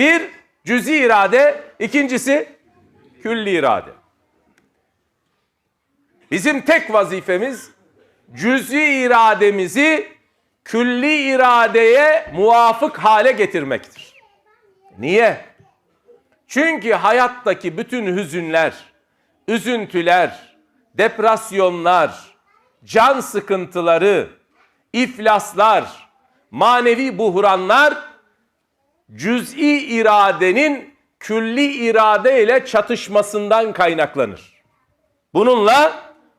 Bir, cüzi irade. ikincisi külli irade. Bizim tek vazifemiz cüzi irademizi külli iradeye muvafık hale getirmektir. Niye? Çünkü hayattaki bütün hüzünler, üzüntüler, depresyonlar, can sıkıntıları, iflaslar, manevi buhranlar cüz'i iradenin külli irade ile çatışmasından kaynaklanır. Bununla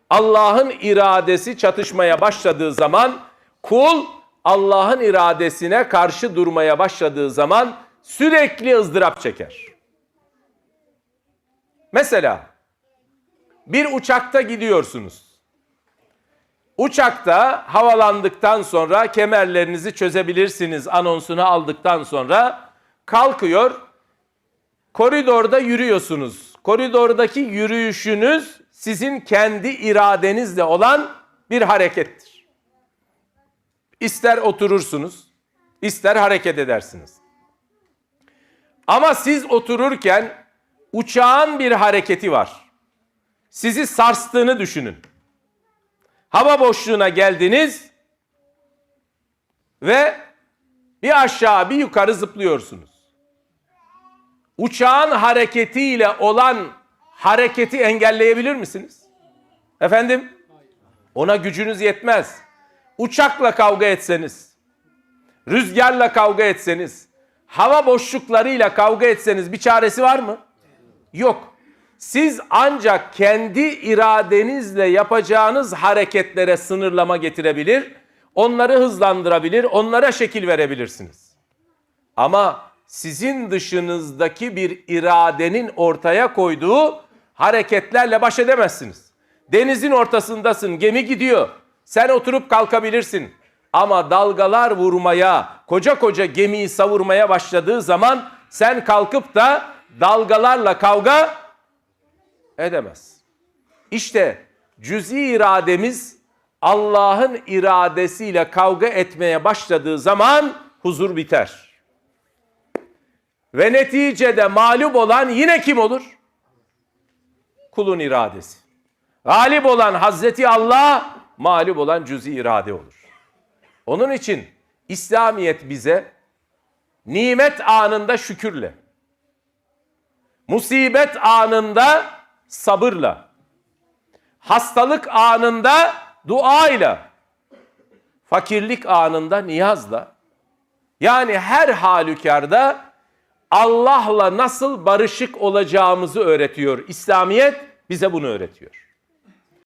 Allah'ın iradesi çatışmaya başladığı zaman kul Allah'ın iradesine karşı durmaya başladığı zaman sürekli ızdırap çeker. Mesela bir uçakta gidiyorsunuz. Uçakta havalandıktan sonra kemerlerinizi çözebilirsiniz anonsunu aldıktan sonra kalkıyor. Koridorda yürüyorsunuz. Koridordaki yürüyüşünüz sizin kendi iradenizle olan bir harekettir. İster oturursunuz, ister hareket edersiniz. Ama siz otururken uçağın bir hareketi var. Sizi sarstığını düşünün. Hava boşluğuna geldiniz ve bir aşağı bir yukarı zıplıyorsunuz. Uçağın hareketiyle olan hareketi engelleyebilir misiniz? Efendim? Ona gücünüz yetmez. Uçakla kavga etseniz, rüzgarla kavga etseniz, hava boşluklarıyla kavga etseniz bir çaresi var mı? Yok. Siz ancak kendi iradenizle yapacağınız hareketlere sınırlama getirebilir, onları hızlandırabilir, onlara şekil verebilirsiniz. Ama sizin dışınızdaki bir iradenin ortaya koyduğu hareketlerle baş edemezsiniz. Denizin ortasındasın, gemi gidiyor. Sen oturup kalkabilirsin. Ama dalgalar vurmaya, koca koca gemiyi savurmaya başladığı zaman sen kalkıp da dalgalarla kavga edemez. İşte cüzi irademiz Allah'ın iradesiyle kavga etmeye başladığı zaman huzur biter. Ve neticede mağlup olan yine kim olur? Kulun iradesi. Galip olan Hazreti Allah, mağlup olan cüzi irade olur. Onun için İslamiyet bize nimet anında şükürle, musibet anında sabırla, hastalık anında duayla, fakirlik anında niyazla, yani her halükarda Allah'la nasıl barışık olacağımızı öğretiyor. İslamiyet bize bunu öğretiyor.